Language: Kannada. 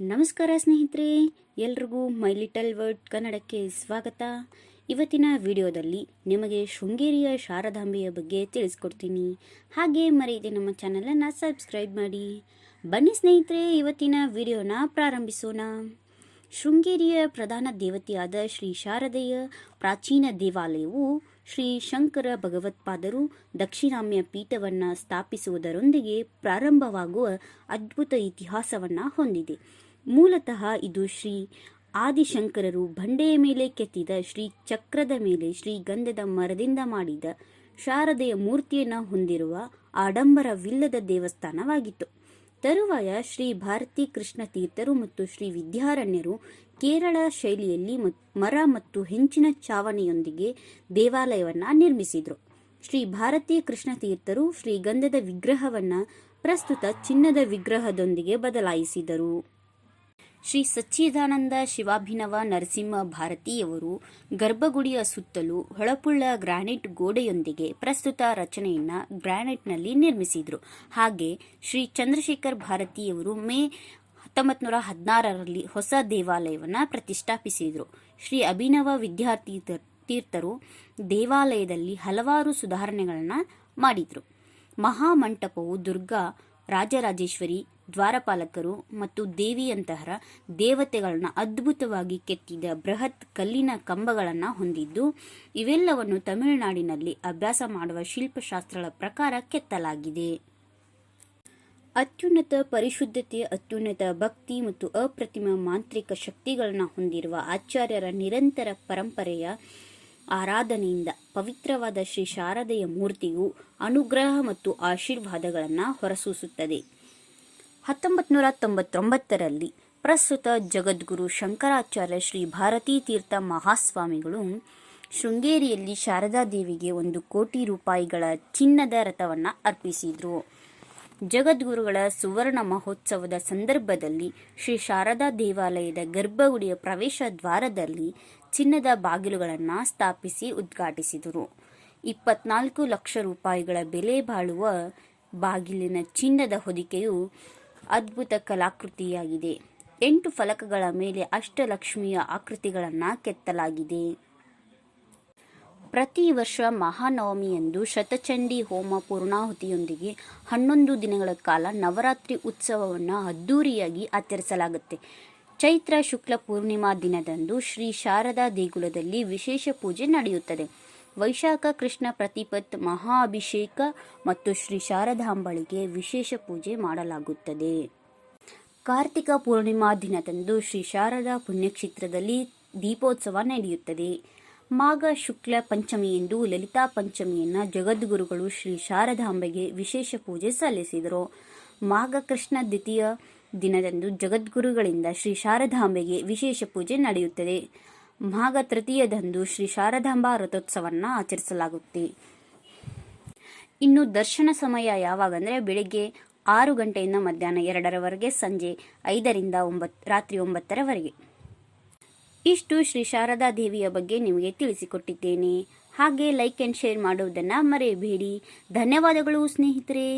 ನಮಸ್ಕಾರ ಸ್ನೇಹಿತರೆ, ಎಲ್ರಿಗೂ ಮೈ ಲಿಟಲ್ ವರ್ಡ್ ಕನ್ನಡಕ್ಕೆ ಸ್ವಾಗತ. ಇವತ್ತಿನ ವಿಡಿಯೋದಲ್ಲಿ ನಿಮಗೆ ಶೃಂಗೇರಿಯ ಶಾರದಾಂಬೆಯ ಬಗ್ಗೆ ತಿಳಿಸ್ಕೊಡ್ತೀನಿ. ಹಾಗೆ ಮರೆಯದೆ ನಮ್ಮ ಚಾನಲನ್ನು ಸಬ್ಸ್ಕ್ರೈಬ್ ಮಾಡಿ. ಬನ್ನಿ ಸ್ನೇಹಿತರೆ, ಇವತ್ತಿನ ವಿಡಿಯೋನ ಪ್ರಾರಂಭಿಸೋಣ. ಶೃಂಗೇರಿಯ ಪ್ರಧಾನ ದೇವತೆಯಾದ ಶ್ರೀ ಶಾರದೆಯ ಪ್ರಾಚೀನ ದೇವಾಲಯವು ಶ್ರೀ ಶಂಕರ ಭಗವತ್ಪಾದರು ದಕ್ಷಿಣಾಮ್ಯ ಪೀಠವನ್ನು ಸ್ಥಾಪಿಸುವುದರೊಂದಿಗೆ ಪ್ರಾರಂಭವಾಗುವ ಅದ್ಭುತ ಇತಿಹಾಸವನ್ನು ಹೊಂದಿದೆ. ಮೂಲತಃ ಇದು ಶ್ರೀ ಆದಿಶಂಕರರು ಬಂಡೆಯ ಮೇಲೆ ಕೆತ್ತಿದ ಶ್ರೀ ಚಕ್ರದ ಮೇಲೆ ಶ್ರೀ ಗಂಧದ ಮರದಿಂದ ಮಾಡಿದ ಶಾರದೆಯ ಮೂರ್ತಿಯನ್ನು ಹೊಂದಿರುವ ಆಡಂಬರವಿಲ್ಲದ ದೇವಸ್ಥಾನವಾಗಿತ್ತು. ತರುವಾಯ ಶ್ರೀ ಭಾರತಿ ಕೃಷ್ಣ ತೀರ್ಥರು ಮತ್ತು ಶ್ರೀ ವಿದ್ಯಾರಣ್ಯರು ಕೇರಳ ಶೈಲಿಯಲ್ಲಿ ಮರ ಮತ್ತು ಹೆಂಚಿನ ಚಾವಣಿಯೊಂದಿಗೆ ದೇವಾಲಯವನ್ನು ನಿರ್ಮಿಸಿದರು. ಶ್ರೀ ಭಾರತಿ ಕೃಷ್ಣ ತೀರ್ಥರು ಶ್ರೀ ಗಂಧದ ವಿಗ್ರಹವನ್ನು ಪ್ರಸ್ತುತ ಚಿನ್ನದ ವಿಗ್ರಹದೊಂದಿಗೆ ಬದಲಾಯಿಸಿದರು. ಶ್ರೀ ಸಚ್ಚಿದಾನಂದ ಶಿವಾಭಿನವ ನರಸಿಂಹ ಭಾರತಿಯವರು ಗರ್ಭಗುಡಿಯ ಸುತ್ತಲೂ ಹೊಳಪುಳ್ಳ ಗ್ರಾನೈಟ್ ಗೋಡೆಯೊಂದಿಗೆ ಪ್ರಸ್ತುತ ರಚನೆಯನ್ನ ಗ್ರಾನೈಟ್ನಲ್ಲಿ ನಿರ್ಮಿಸಿದರು. ಹಾಗೆ ಶ್ರೀ ಚಂದ್ರಶೇಖರ್ ಭಾರತಿಯವರು ಮೇ ಹತ್ತೊಂಬತ್ತು ನೂರ ಹದಿನಾರರಲ್ಲಿ ಹೊಸ ದೇವಾಲಯವನ್ನು ಪ್ರತಿಷ್ಠಾಪಿಸಿದರು. ಶ್ರೀ ಅಭಿನವ ವಿದ್ಯಾರ್ಥಿ ತೀರ್ಥರು ದೇವಾಲಯದಲ್ಲಿ ಹಲವಾರು ಸುಧಾರಣೆಗಳನ್ನು ಮಾಡಿದರು. ಮಹಾಮಂಟಪವು ದುರ್ಗಾ ರಾಜರಾಜೇಶ್ವರಿ ದ್ವಾರಪಾಲಕರು ಮತ್ತು ದೇವಿಯಂತಹ ದೇವತೆಗಳನ್ನ ಅದ್ಭುತವಾಗಿ ಕೆತ್ತಿದ ಬೃಹತ್ ಕಲ್ಲಿನ ಕಂಬಗಳನ್ನು ಹೊಂದಿದ್ದು, ಇವೆಲ್ಲವನ್ನು ತಮಿಳುನಾಡಿನಲ್ಲಿ ಅಭ್ಯಾಸ ಮಾಡುವ ಶಿಲ್ಪಶಾಸ್ತ್ರಗಳ ಪ್ರಕಾರ ಕೆತ್ತಲಾಗಿದೆ. ಅತ್ಯುನ್ನತ ಪರಿಶುದ್ಧತೆ, ಅತ್ಯುನ್ನತ ಭಕ್ತಿ ಮತ್ತು ಅಪ್ರತಿಮ ಮಾಂತ್ರಿಕ ಶಕ್ತಿಗಳನ್ನು ಹೊಂದಿರುವ ಆಚಾರ್ಯರ ನಿರಂತರ ಪರಂಪರೆಯ ಆರಾಧನೆಯಿಂದ ಪವಿತ್ರವಾದ ಶ್ರೀ ಶಾರದೆಯ ಮೂರ್ತಿಯು ಅನುಗ್ರಹ ಮತ್ತು ಆಶೀರ್ವಾದಗಳನ್ನು ಹೊರಸೂಸುತ್ತದೆ. ಹತ್ತೊಂಬತ್ತು ನೂರ ತೊಂಬತ್ತೊಂಬತ್ತರಲ್ಲಿ ಪ್ರಸ್ತುತ ಜಗದ್ಗುರು ಶಂಕರಾಚಾರ್ಯ ಶ್ರೀ ಭಾರತೀ ತೀರ್ಥ ಮಹಾಸ್ವಾಮಿಗಳು ಶೃಂಗೇರಿಯಲ್ಲಿ ಶಾರದಾ ದೇವಿಗೆ ಒಂದು ಕೋಟಿ ರೂಪಾಯಿಗಳ ಚಿನ್ನದ ರಥವನ್ನು ಅರ್ಪಿಸಿದರು. ಜಗದ್ಗುರುಗಳ ಸುವರ್ಣ ಮಹೋತ್ಸವದ ಸಂದರ್ಭದಲ್ಲಿ ಶ್ರೀ ಶಾರದಾ ದೇವಾಲಯದ ಗರ್ಭಗುಡಿಯ ಪ್ರವೇಶ ದ್ವಾರದಲ್ಲಿ ಚಿನ್ನದ ಬಾಗಿಲುಗಳನ್ನು ಸ್ಥಾಪಿಸಿ ಉದ್ಘಾಟಿಸಿದರು. ಇಪ್ಪತ್ನಾಲ್ಕು ಲಕ್ಷ ರೂಪಾಯಿಗಳ ಬೆಲೆ ಬಾಳುವ ಬಾಗಿಲಿನ ಚಿನ್ನದ ಹೊದಿಕೆಯು ಅದ್ಭುತ ಕಲಾಕೃತಿಯಾಗಿದೆ. ಎಂಟು ಫಲಕಗಳ ಮೇಲೆ ಅಷ್ಟಲಕ್ಷ್ಮಿಯ ಆಕೃತಿಗಳನ್ನು ಕೆತ್ತಲಾಗಿದೆ. ಪ್ರತಿ ವರ್ಷ ಮಹಾನವಮಿಯಂದು ಶತಚಂಡಿ ಹೋಮ ಪೂರ್ಣಾಹುತಿಯೊಂದಿಗೆ ಹನ್ನೊಂದು ದಿನಗಳ ಕಾಲ ನವರಾತ್ರಿ ಉತ್ಸವವನ್ನು ಅದ್ದೂರಿಯಾಗಿ ಆಚರಿಸಲಾಗುತ್ತೆ. ಚೈತ್ರ ಶುಕ್ಲ ಪೂರ್ಣಿಮಾ ದಿನದಂದು ಶ್ರೀ ಶಾರದಾ ದೇಗುಲದಲ್ಲಿ ವಿಶೇಷ ಪೂಜೆ ನಡೆಯುತ್ತದೆ. ವೈಶಾಖ ಕೃಷ್ಣ ಪ್ರತಿಪತ್ ಮಹಾಭಿಷೇಕ ಮತ್ತು ಶ್ರೀ ಶಾರದಾಂಬಳಿಗೆ ವಿಶೇಷ ಪೂಜೆ ಮಾಡಲಾಗುತ್ತದೆ. ಕಾರ್ತಿಕ ಪೂರ್ಣಿಮಾ ದಿನದಂದು ಶ್ರೀ ಶಾರದಾ ಪುಣ್ಯಕ್ಷೇತ್ರದಲ್ಲಿ ದೀಪೋತ್ಸವ ನಡೆಯುತ್ತದೆ. ಮಾಘ ಶುಕ್ಲ ಪಂಚಮಿಯಂದು ಲಲಿತಾ ಪಂಚಮಿಯನ್ನ ಜಗದ್ಗುರುಗಳು ಶ್ರೀ ಶಾರದಾಂಬೆಗೆ ವಿಶೇಷ ಪೂಜೆ ಸಲ್ಲಿಸಿದರು. ಮಾಘ ಕೃಷ್ಣ ದ್ವಿತೀಯ ದಿನದಂದು ಜಗದ್ಗುರುಗಳಿಂದ ಶ್ರೀ ಶಾರದಾಂಬೆಗೆ ವಿಶೇಷ ಪೂಜೆ ನಡೆಯುತ್ತದೆ. ಮಾಘ ತೃತೀಯದಂದು ಶ್ರೀ ಶಾರದಾಂಬಾ ರಥೋತ್ಸವವನ್ನು ಆಚರಿಸಲಾಗುತ್ತೆ. ಇನ್ನು ದರ್ಶನ ಸಮಯ ಯಾವಾಗ ಅಂದರೆ ಬೆಳಿಗ್ಗೆ ಆರು ಗಂಟೆಯಿಂದ ಮಧ್ಯಾಹ್ನ ಎರಡರವರೆಗೆ ಸಂಜೆ ಐದರಿಂದ ಒಂಬತ್ತು ರಾತ್ರಿ ಒಂಬತ್ತರವರೆಗೆ. ಇಷ್ಟು ಶ್ರೀ ಶಾರದಾ ದೇವಿಯ ಬಗ್ಗೆ ನಿಮಗೆ ತಿಳಿಸಿಕೊಟ್ಟಿದ್ದೇನೆ. ಹಾಗೆ ಲೈಕ್ ಆ್ಯಂಡ್ ಶೇರ್ ಮಾಡುವುದನ್ನು ಮರೆಯಬೇಡಿ. ಧನ್ಯವಾದಗಳು ಸ್ನೇಹಿತರೆ.